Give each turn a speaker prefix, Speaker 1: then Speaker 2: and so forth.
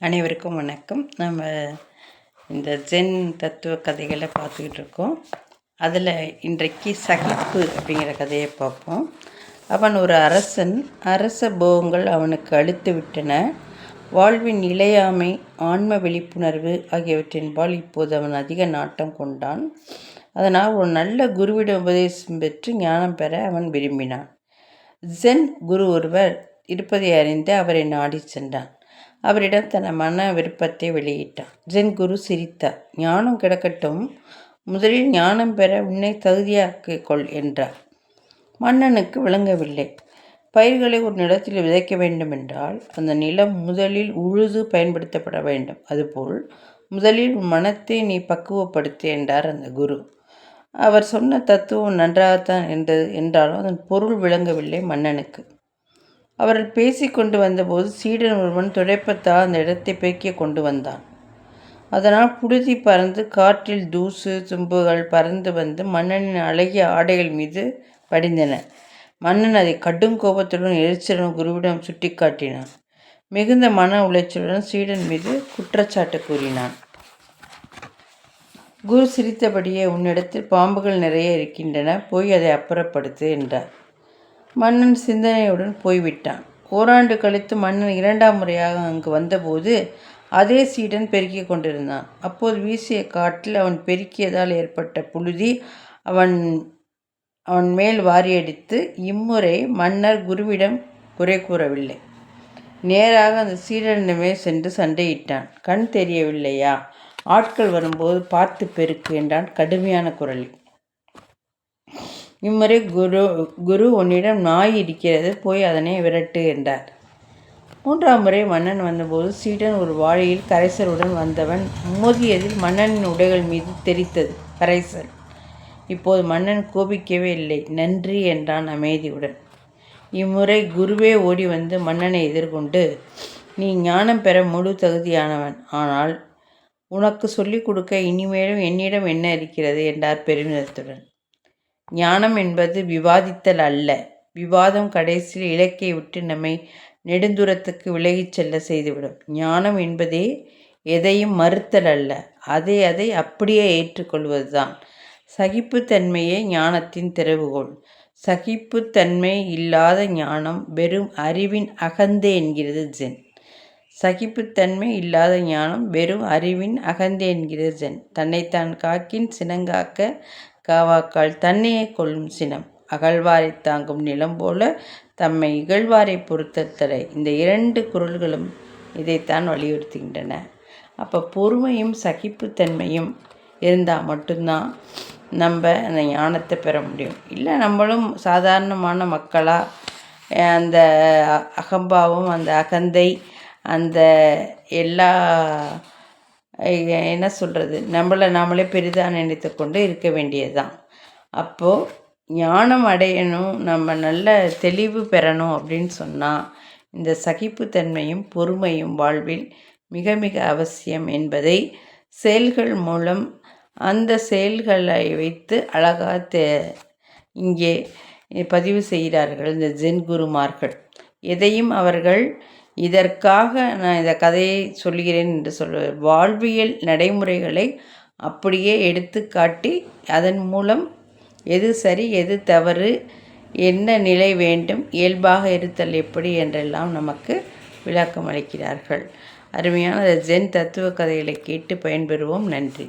Speaker 1: அனைவருக்கும் வணக்கம். நம்ம இந்த ஜென் தத்துவ கதைகளை பார்த்துக்கிட்டு இருக்கோம். அதில் இன்றைக்கு சகிப்பு அப்படிங்கிற கதையை பார்ப்போம். அவன் ஒரு அரசன் அரச போகங்கள் அவனுக்கு அழுத்து விட்டன. வாழ்வின் இளையாமை ஆன்ம விழிப்புணர்வு ஆகியவற்றின்பால் இப்போது அவன் அதிக நாட்டம் கொண்டான். அதனால் ஒரு நல்ல குருவிட உபதேசம் பெற்று ஞானம் பெற அவன் விரும்பினான். ஜென் குரு ஒருவர் இருப்பதை அறிந்து அவரை நாடி சென்றான். அவரிடம் தன் மன விருப்பத்தை வெளியிட்டான் ஜென் குரு சிரித்தார். ஞானம் கிடக்கட்டும் முதலில் ஞானம் பெற உன்னை தகுதியாக்கிக் கொள் என்றார். மன்னனுக்கு விளங்கவில்லை. பயிர்களை ஒரு நிலத்தில் விதைக்க வேண்டுமென்றால் அந்த நிலம் முதலில் உழுது பயன்படுத்தப்பட வேண்டும். அதுபோல் முதலில் உன் மனத்தை நீ பக்குவப்படுத்து என்றார் அந்த குரு. அவர் சொன்ன தத்துவம் நன்றாகத்தான் என்றது என்றாலும் அதன் பொருள் விளங்கவில்லை மன்னனுக்கு. அவர்கள் பேசிக்கொண்டு வந்தபோது சீடன் ஒருவன் துடைப்பத்தால் அந்த இடத்தை பெருக்கி கொண்டு வந்தான். அதனால் புழுதி பறந்து காற்றில் தூசு தும்புகள் பறந்து வந்து மன்னனின் அழகிய ஆடைகள் மீது படிந்தன. மன்னன் அதை கடும் கோபத்துடன் எரிச்சலுடன் குருவிடம் சுட்டி காட்டினான் மிகுந்த மன உளைச்சலுடன் சீடன் மீது குற்றச்சாட்டு கூறினான். குரு சிரித்தபடியே உன்னிடத்தில் பாம்புகள் நிறைய இருக்கின்றன போய் அதை அப்புறப்படுத்து என்றார். மன்னன் சிந்தனையுடன் போய்விட்டான். ஓராண்டு கழித்து மன்னன் இரண்டாம் முறையாக அங்கு வந்தபோது அதே சீடன் பெருக்கிக் கொண்டிருந்தான். அப்போது வீசிய காட்டில் அவன் பெருக்கியதால் ஏற்பட்ட புழுதி அவன் அவன் மேல் வாரியடித்து இம்முறை மன்னர் குருவிடம் குறை கூறவில்லை. நேராக அந்த சீடனிடமே சென்று சண்டையிட்டான். கண் தெரியவில்லையா? ஆட்கள் வரும்போது பார்த்து பெருக்கு என்றான் கடுமையான குரலில். இம்முறை குரு குரு உன்னிடம் நாய் இருக்கிறது போய் அதனை விரட்டு என்றார். மூன்றாம் முறை மன்னன் வந்தபோது சீடன் ஒரு வாழையில் கரைசலுடன் வந்தவன் மோதியதில் மன்னனின் உடைகள் மீது தெரித்தது. கரைசல். இப்போது மன்னன் கோபிக்கவே இல்லை. நன்றி என்றான் அமைதியுடன். இம்முறை குருவே ஓடி வந்து மன்னனை எதிர்கொண்டு நீ ஞானம் பெற முழு தகுதியானவன். ஆனால் உனக்கு சொல்லிக் கொடுக்க இனிமேலும் என்னிடம் என்ன இருக்கிறது? என்றார் பெருமிதத்துடன். ஞானம் என்பது விவாதித்தல் அல்ல. விவாதம் கடைசியில் இலக்கை விட்டு நம்மை நெடுந்தூரத்துக்கு விலகிச் செல்ல செய்துவிடும். ஞானம் என்பதே எதையும் மறுத்தல் அல்ல. அதை அதை அப்படியே ஏற்றுக்கொள்வதுதான். சகிப்புத்தன்மையே ஞானத்தின் திறவுகோள். சகிப்புத்தன்மை இல்லாத ஞானம் வெறும் அறிவின் அகந்தே என்கிறது ஜென். சகிப்புத்தன்மை இல்லாத ஞானம் வெறும் அறிவின் அகந்தே என்கிறது ஜென். தன்னைத்தான் காக்கின் சினங்காக்க காவாக்கால் தன்னையே கொள்ளும் சினம். அகழ்வாரை தாங்கும் நிலம் போல தம்மை இகழ்வாரை பொறுத்தத்தலை இந்த இரண்டு குரல்களும் இதைத்தான் வலியுறுத்துகின்றன. அப்போ பொறுமையும் சகிப்புத்தன்மையும் இருந்தால் மட்டும்தான் நம்ம அந்த ஞானத்தை பெற முடியும். இல்லை நம்மளும் சாதாரணமான மக்களாக அந்த அகம்பாவம் அந்த அகந்தை அந்த எல்லா என்ன சொல்கிறது நம்மளை நாமளே பெரிதாக நினைத்து கொண்டு இருக்க வேண்டியது தான் அப்போது ஞானம் அடையணும் நம்ம நல்ல தெளிவு பெறணும் அப்படின்னு சொன்னால் இந்த சகிப்புத்தன்மையும் பொறுமையும் வாழ்வில் மிக மிக அவசியம் என்பதை செயல்கள் மூலம் அந்த செயல்களை வைத்து அழகாக தே இங்கே பதிவு செய்கிறார்கள் இந்த ஜென் குருமார்கள். எதையும் அவர்கள் இதற்காக நான் இந்த கதையை சொல்கிறேன் என்று சொல்வேன் வாழ்வியல் நடைமுறைகளை அப்படியே எடுத்து காட்டி அதன் மூலம் எது சரி எது தவறு என்ன நிலை வேண்டும் இயல்பாக இருத்தல் எப்படி என்றெல்லாம் நமக்கு விளக்கம் அளிக்கிறார்கள் அருமையான ஜென் தத்துவ கதைகளை கேட்டு பயன்பெறுவோம். நன்றி.